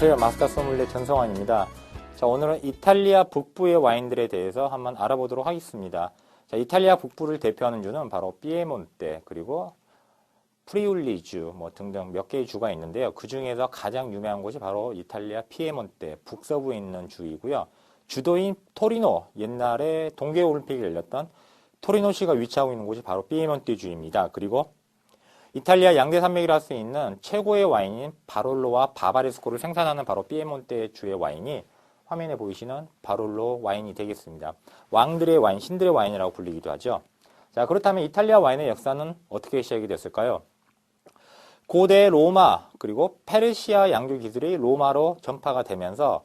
안녕하세요. 마스터 소믈리에 전성환입니다. 자, 오늘은 이탈리아 북부의 와인들에 대해서 한번 알아보도록 하겠습니다. 자, 이탈리아 북부를 대표하는 주는 바로 피에몬테, 그리고 프리울리주 뭐 등등 몇 개의 주가 있는데요. 그 중에서 가장 유명한 곳이 바로 이탈리아 피에몬테 북서부에 있는 주이고요. 주도인 토리노, 옛날에 동계 올림픽이 열렸던 토리노시가 위치하고 있는 곳이 바로 피에몬테 주입니다. 그리고 이탈리아 양대 산맥이라 할 수 있는 최고의 와인인 바롤로와 바바레스코를 생산하는 바로 피에몬테 주의 와인이 화면에 보이시는 바롤로 와인이 되겠습니다. 왕들의 와인, 신들의 와인이라고 불리기도 하죠. 자, 그렇다면 이탈리아 와인의 역사는 어떻게 시작이 됐을까요? 고대 로마 그리고 페르시아 양조 기술이 로마로 전파가 되면서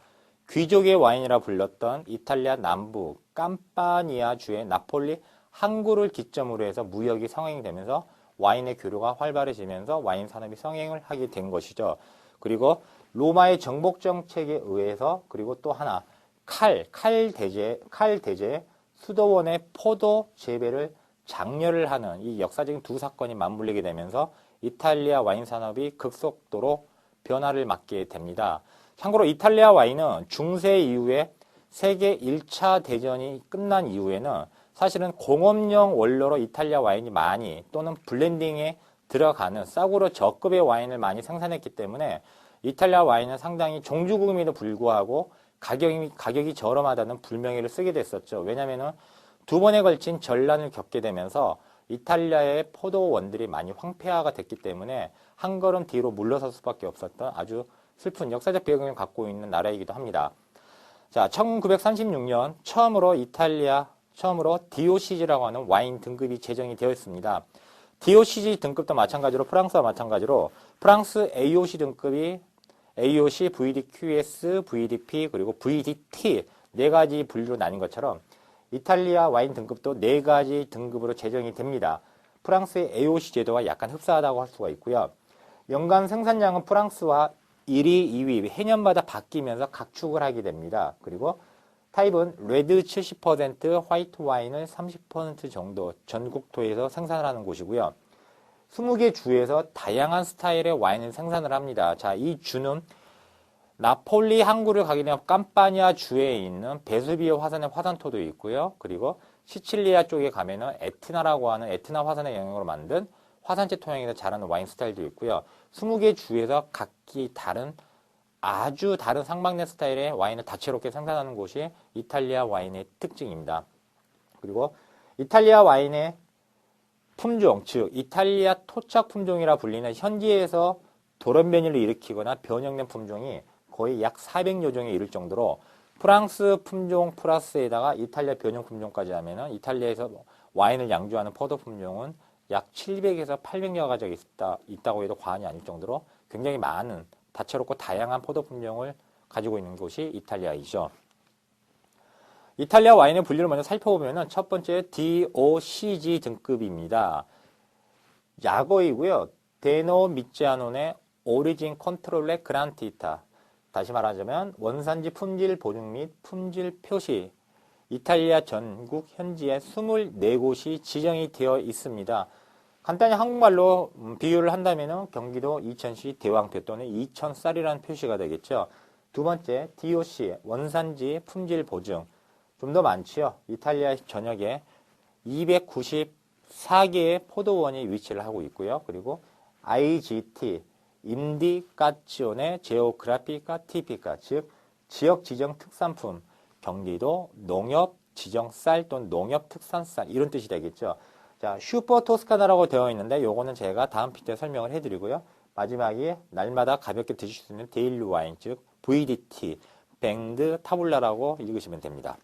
귀족의 와인이라 불렸던 이탈리아 남부 깜파니아 주의 나폴리 항구를 기점으로 해서 무역이 성행이 되면서 와인의 교류가 활발해지면서 와인 산업이 성행을 하게 된 것이죠. 그리고 로마의 정복 정책에 의해서 그리고 또 하나 칼, 칼 대제, 칼 대제 수도원의 포도 재배를 장려를 하는 이 역사적인 두 사건이 맞물리게 되면서 이탈리아 와인 산업이 급속도로 변화를 맞게 됩니다. 참고로 이탈리아 와인은 중세 이후에 세계 1차 대전이 끝난 이후에는 사실은 공업용 원료로 이탈리아 와인이 많이 또는 블렌딩에 들어가는 싸구려 저급의 와인을 많이 생산했기 때문에 이탈리아 와인은 상당히 종주국임에도 불구하고 가격이, 가격이 저렴하다는 불명예를 쓰게 됐었죠. 왜냐면은 두 번에 걸친 전란을 겪게 되면서 이탈리아의 포도원들이 많이 황폐화가 됐기 때문에 한 걸음 뒤로 물러설 수밖에 없었던 아주 슬픈 역사적 배경을 갖고 있는 나라이기도 합니다. 자, 1936년 처음으로 이탈리아 처음으로 DOCG라고 하는 와인 등급이 제정이 되었습니다. DOCG 등급도 마찬가지로 프랑스와 마찬가지로 프랑스 AOC 등급이 AOC, VDQS, VDP 그리고 VDT 네 가지 분류로 나뉜 것처럼 이탈리아 와인 등급도 네 가지 등급으로 제정이 됩니다. 프랑스의 AOC 제도와 약간 흡사하다고 할 수가 있고요. 연간 생산량은 프랑스와 1위, 2위 해년마다 바뀌면서 각축을 하게 됩니다. 그리고 타입은 레드 70%, 화이트 와인을 30% 정도 전국토에서 생산을 하는 곳이고요. 20개 주에서 다양한 스타일의 와인을 생산을 합니다. 자, 이 주는 나폴리 항구를 가게 되면 깜파니아 주에 있는 베수비오 화산의 화산토도 있고요. 그리고 시칠리아 쪽에 가면은 에트나라고 하는 에트나 화산의 영향으로 만든 화산재 토양에서 자라는 와인 스타일도 있고요. 20개 주에서 각기 다른 아주 다른 상방내 스타일의 와인을 다채롭게 생산하는 곳이 이탈리아 와인의 특징입니다. 그리고 이탈리아 와인의 품종, 즉 이탈리아 토착 품종이라 불리는 현지에서 돌연 변이를 일으키거나 변형된 품종이 거의 약 400여 종에 이를 정도로 프랑스 품종 플러스에다가 이탈리아 변형 품종까지 하면은 이탈리아에서 와인을 양조하는 포도 품종은 약 700에서 800여 가지가 있다, 있다고 해도 과언이 아닐 정도로 굉장히 많은 다채롭고 다양한 포도 품종을 가지고 있는 곳이 이탈리아이죠. 이탈리아 와인의 분류를 먼저 살펴보면 첫 번째 DOCG 등급입니다. 약어이고요. 데노 미치아논의 오리진 컨트롤레 그란티타. 다시 말하자면 원산지 품질 보증 및 품질 표시. 이탈리아 전국 현지에 24곳이 지정이 되어 있습니다. 간단히 한국말로 음, 비유를 한다면 경기도 이천시 대왕표 또는 이천쌀이라는 표시가 되겠죠. 두 번째 DOC 원산지 품질 보증 좀 더 많지요. 이탈리아 전역에 294개의 포도원이 위치를 하고 있고요. 그리고 IGT 인디카치온의 제오그라피카 티피카 즉 지역 지정 특산품 경기도 농협 지정 쌀 또는 농협 특산 쌀 이런 뜻이 되겠죠. 자, 슈퍼 토스카나라고 되어 있는데 요거는 제가 다음 피트에 설명을 해드리고요. 마지막에 날마다 가볍게 드실 수 있는 데일리 와인, 즉 VDT, 뱅드 타블라라고 읽으시면 됩니다.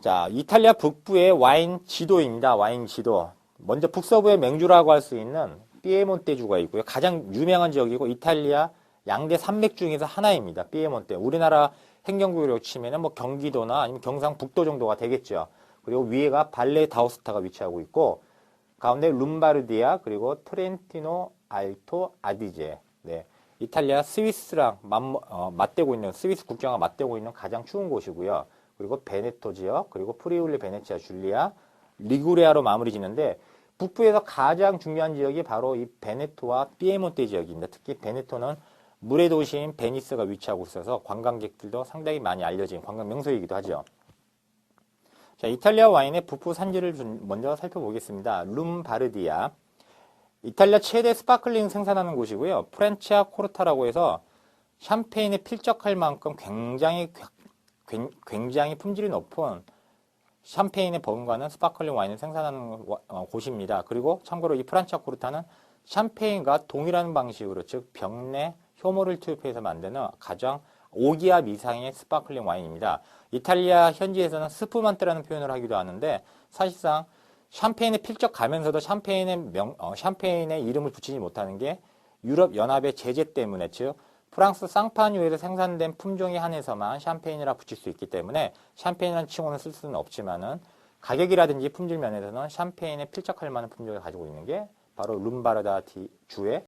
자, 이탈리아 북부의 와인 지도입니다. 와인 지도. 먼저 북서부의 맹주라고 할 수 있는 피에몬테 주가 있고요. 가장 유명한 지역이고 이탈리아 양대 산맥 중에서 하나입니다. 피에몬테. 우리나라 행정구역으로 치면은 뭐 경기도나 아니면 경상북도 정도가 되겠죠. 그리고 위에가 발레 다우스타가 위치하고 있고 가운데 룸바르디아 그리고 트렌티노 알토 아디제 네. 이탈리아 스위스랑 맞, 어, 맞대고 있는 스위스 국경과 맞대고 있는 가장 추운 곳이고요. 그리고 베네토 지역 그리고 프리울리 베네치아 줄리아 리구레아로 마무리 짓는데 북부에서 가장 중요한 지역이 바로 이 베네토와 피에몬테 지역입니다. 특히 베네토는 물의 도시인 베니스가 위치하고 있어서 관광객들도 상당히 많이 알려진 관광 명소이기도 하죠. 자, 이탈리아 와인의 북부 산지를 좀 먼저 살펴보겠습니다. 룸바르디아. 이탈리아 최대 스파클링 생산하는 곳이고요. 프렌치아 코르타라고 해서 샴페인에 필적할 만큼 굉장히 굉- 굉장히 품질이 높은 샴페인에 버금가는 스파클링 와인을 생산하는 와- 어, 곳입니다. 그리고 참고로 이 프란치아 코르타는 샴페인과 동일한 방식으로 즉 병내 효모를 투입해서 만드는 가장 5기압 이상의 스파클링 와인입니다. 이탈리아 현지에서는 스푸만테라는 표현을 하기도 하는데 사실상 샴페인에 필적 가면서도 샴페인의 명, 어, 샴페인의 이름을 붙이지 못하는 게 유럽 연합의 제재 때문에 즉 프랑스 쌍파뉴에서 생산된 품종에 한해서만 샴페인이라 붙일 수 있기 때문에 샴페인이라는 칭호는 쓸 수는 없지만은 가격이라든지 품질 면에서는 샴페인에 필적할 만한 품종을 가지고 있는 게 바로 룸바르다 디- 주의